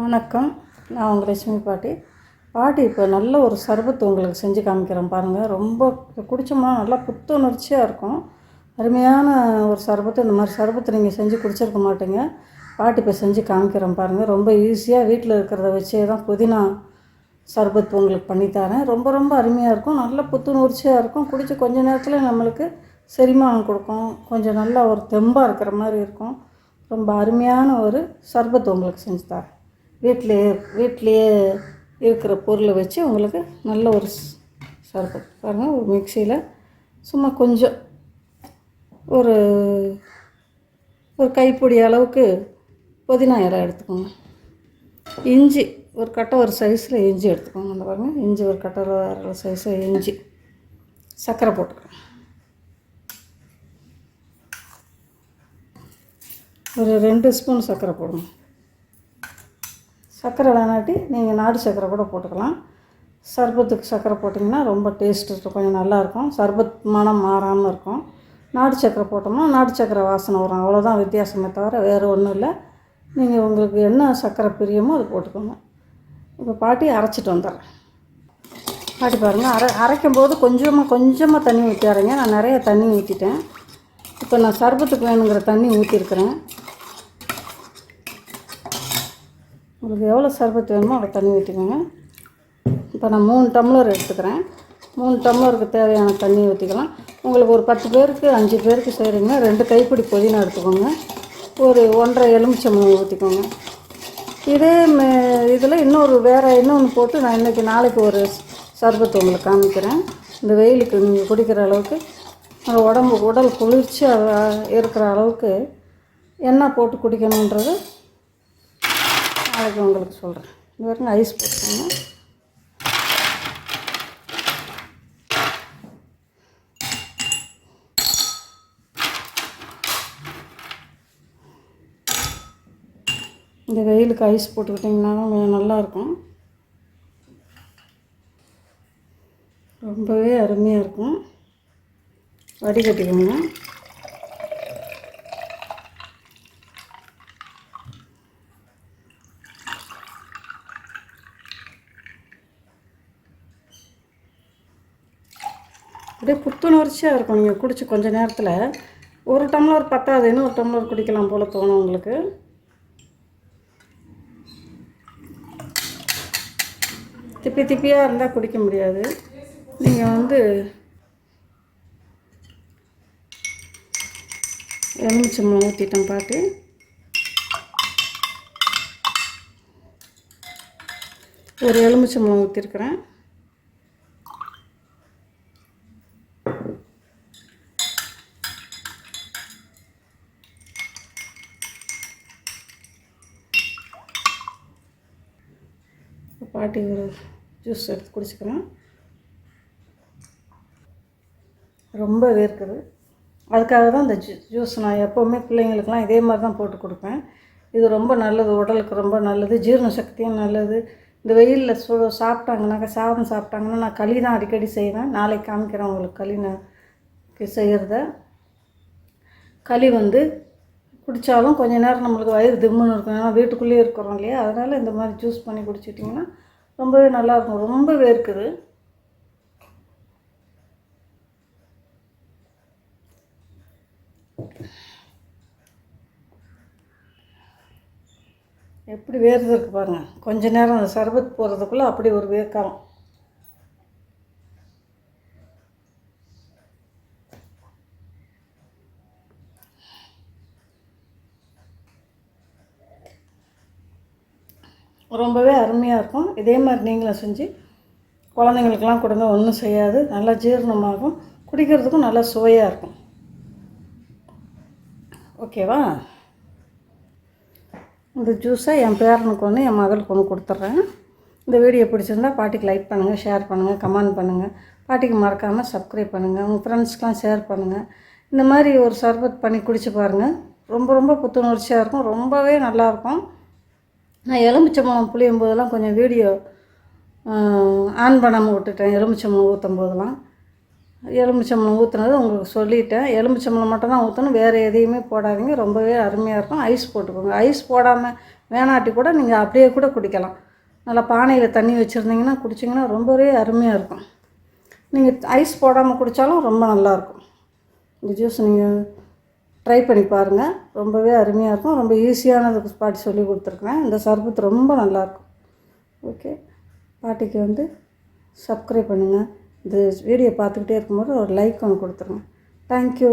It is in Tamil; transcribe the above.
வணக்கம். நான் உங்கள் லட்சுமி பாட்டி. பாட்டி இப்போ நல்ல ஒரு சர்பத்து உங்களுக்கு செஞ்சு காமிக்கிறேன் பாருங்கள் ரொம்ப குடித்தோம்னா நல்லா புத்துணர்ச்சியாக இருக்கும். அருமையான ஒரு சர்பத்து இந்த மாதிரி சர்பத்து நீங்கள் செஞ்சு குடிச்சிருக்க மாட்டீங்க. பாட்டி இப்போ செஞ்சு காமிக்கிறேன் பாருங்கள் ரொம்ப ஈஸியாக வீட்டில் இருக்கிறத வச்சே தான் புதினா சர்பத் உங்களுக்கு பண்ணித்தரேன் ரொம்ப ரொம்ப அருமையாக இருக்கும். நல்ல புத்துணர்ச்சியாக இருக்கும். குடித்து கொஞ்ச நேரத்தில் நம்மளுக்கு செரிமானம் கொடுக்கும். கொஞ்சம் நல்லா ஒரு தெம்பாக இருக்கிற மாதிரி இருக்கும். ரொம்ப அருமையான ஒரு சர்பத் உங்களுக்கு செஞ்சு தரேன். வீட்டிலையே வீட்டிலையே இருக்கிற பொருளை வச்சு உங்களுக்கு நல்ல ஒரு சர்பத் பாருங்கள் ஒரு மிக்சியில் சும்மா கொஞ்சம். ஒரு ஒரு கைப்பிடி அளவுக்கு புதினா இலை எடுத்துக்கோங்க. இஞ்சி ஒரு கட்டை ஒரு சைஸில் இஞ்சி எடுத்துக்கோங்க. அந்த பாருங்கள் இஞ்சி ஒரு கட்டை ஒரு சைஸில் இஞ்சி. சர்க்கரை போட்டுக்கிறேன் ஒரு ரெண்டு ஸ்பூன் சர்க்கரை போடுங்க சர்க்கரை வேணாட்டி நீங்கள் நாடு சர்க்கரை கூட போட்டுக்கலாம். சர்பத்துக்கு சர்க்கரை போட்டிங்கன்னா ரொம்ப டேஸ்ட்டு கொஞ்சம் நல்லாயிருக்கும் சர்பத் மனம் மாறாமல் இருக்கும். நாடு சர்க்கரை போட்டோம்னா நாட்டு சர்க்கரை வாசனை வரும். அவ்வளோதான் வித்தியாசமே தவிர வேறு ஒன்றும் இல்லை. நீங்கள் உங்களுக்கு என்ன சர்க்கரை பிரியமோ அது போட்டுக்கோங்க. இப்போ பாட்டி அரைச்சிட்டு வந்துடுறேன். பாட்டி பாருங்கள் அரை அரைக்கும் போது கொஞ்சமாக கொஞ்சமாக தண்ணி ஊற்றி அரைங்க நான் நிறைய தண்ணி ஊற்றிட்டேன் இப்போ நான் சர்பத்துக்கு வேணுங்கிற தண்ணி ஊற்றிருக்கிறேன் உங்களுக்கு எவ்வளோ சர்பத் வேணுமோ அவ்வளோ தண்ணி ஊற்றிக்கோங்க. இப்போ நான் மூணு டம்ளர் எடுத்துக்கிறேன். மூணு டம்ளருக்கு தேவையான தண்ணி ஊற்றிக்கலாம். உங்களுக்கு ஒரு பத்து பேருக்கு அஞ்சு பேருக்கு செய்கிறீங்கன்னா ரெண்டு கைப்பிடி புதினா எடுத்துக்கோங்க. ஒரு ஒன்றரை எலுமிச்சம்பழம் ஊற்றிக்கோங்க. இதே இதில் இன்னொரு வேறு இன்னொன்று போட்டு நான் இன்றைக்கி நாளைக்கு ஒரு சர்பத்து உங்களுக்கு காமிக்கிறேன். இந்த வெயிலுக்கு நீங்கள் குடிக்கிற அளவுக்கு உடம்பு உடல் குளிர்ச்சியாக இருக்கிற அளவுக்கு என்ன போட்டு குடிக்கணுன்றது நாளைக்கு உங்களுக்கு சொல்கிறேன் இது வரைக்கும் ஐஸ் போட்டுக்கோங்க. இந்த வெயிலுக்கு ஐஸ் போட்டுக்கிட்டிங்கனாலும் கொஞ்சம் நல்லாயிருக்கும் ரொம்பவே அருமையாக இருக்கும். வடிகட்டிக்கோங்க. அப்படியே புத்துணர்ச்சியாக இருக்கும் நீங்கள் குடிச்சு கொஞ்ச நேரத்தில். ஒரு டம்ளர் பத்தாது இன்னும் ஒரு டம்ளர் குடிக்கலாம் போல் தோணும் உங்களுக்கு. திப்பி திப்பியாக இருந்தால் குடிக்க முடியாது. நீங்கள் வந்து எலுமிச்சம்பழம் ஊற்றிட்டேன் பாட்டு. ஒரு எலுமிச்சம்பழம் ஊற்றிருக்கிறேன் பாட்டி ஒரு ஜூஸ் எடுத்து குடிச்சிக்கிறேன் ரொம்ப வேர்க்குது. அதுக்காக தான் இந்த ஜூ ஜூஸ் நான் எப்போவுமே பிள்ளைங்களுக்கெலாம் இதே மாதிரி தான் போட்டு கொடுப்பேன். இது ரொம்ப நல்லது உடலுக்கு ரொம்ப நல்லது ஜீரண சக்தியும் நல்லது. இந்த வெயிலில் சு சாப்பிட்டாங்கனாக்கா சாதம் சாப்பிட்டாங்கன்னா நான் களி தான் அடிக்கடி செய்வேன். நாளைக்கு காமிக்கிறேன் உங்களுக்கு களி நான் செய்கிறத களி வந்து குடித்தாலும் கொஞ்ச நேரம் நம்மளுக்கு வயிறு திம்முன்னு இருக்கும். ஏன்னா வீட்டுக்குள்ளேயே இருக்கிறோம் இல்லையா? அதனால் இந்த மாதிரி ஜூஸ் பண்ணி குடிச்சிட்டிங்கன்னா ரொம்பவே நல்லாயிருக்கும் ரொம்ப வேர்க்குது. எப்படி வேர்த்து இருக்கு பாருங்கள் கொஞ்ச நேரம் அந்த சர்பத் போகிறதுக்குள்ளே அப்படி ஒரு வேர்க்காலம் ரொம்பவே அருமையாக இருக்கும். இதே மாதிரி நீங்களும் செஞ்சு குழந்தைங்களுக்கெல்லாம் கொடுங்க ஒன்றும் செய்யாது. நல்லா ஜீரணமாகும். குடிக்கிறதுக்கும் நல்லா சுவையாக இருக்கும். ஓகேவா இந்த ஜூஸை என் பேரனுக்கு ஒன்று என் மகளுக்கு ஒன்று கொடுத்துட்றேன் இந்த வீடியோ பிடிச்சிருந்தா பாட்டிக்கு லைக் பண்ணுங்கள் ஷேர் பண்ணுங்கள் கமெண்ட் பண்ணுங்கள் பாட்டிக்கு மறக்காமல் சப்ஸ்கிரைப் பண்ணுங்கள் உங்கள் ஃப்ரெண்ட்ஸ்க்கெலாம் ஷேர் பண்ணுங்கள் இந்த மாதிரி ஒரு சர்பத் பண்ணி குடிச்சு பாருங்கள் ரொம்ப ரொம்ப புத்துணர்ச்சியாக இருக்கும். ரொம்பவே நல்லாயிருக்கும் நான் எலுமிச்சம்பழம் புளியும் போதெல்லாம் கொஞ்சம் வீடியோ ஆன் பண்ணாமல் விட்டுட்டேன். எலுமிச்சம்பழம் ஊற்றும் போதெல்லாம் எலுமிச்சம்பழம் ஊற்றுனது உங்களுக்கு சொல்லிட்டேன். எலுமிச்சம்பழம் மட்டும் தான் ஊற்றணும் வேறு எதையுமே போடாதீங்க. ரொம்பவே அருமையாக இருக்கும். ஐஸ் போட்டுக்கோங்க. ஐஸ் போடாமல் வேணாட்டி கூட நீங்கள் அப்படியே கூட குடிக்கலாம். நல்லா பானையில் தண்ணி வச்சுருந்தீங்கன்னா குடிச்சிங்கன்னா ரொம்பவே அருமையாக இருக்கும். நீங்கள் ஐஸ் போடாமல் குடித்தாலும் ரொம்ப நல்லாயிருக்கும் இந்த ஜூஸ் நீங்கள் ட்ரை பண்ணி பாருங்கள் ரொம்பவே அருமையாக இருக்கும். ரொம்ப ஈஸியானது பாட்டி சொல்லி கொடுத்துருக்குறேன். இந்த சர்பத் ரொம்ப நல்லாயிருக்கும் ஓகே பாட்டிக்கு வந்து சப்ஸ்கிரைப் பண்ணுங்கள் இந்த வீடியோ பார்த்துக்கிட்டே இருக்கும்போது ஒரு லைக் ஒன்று கொடுத்துருங்க. தேங்க்யூ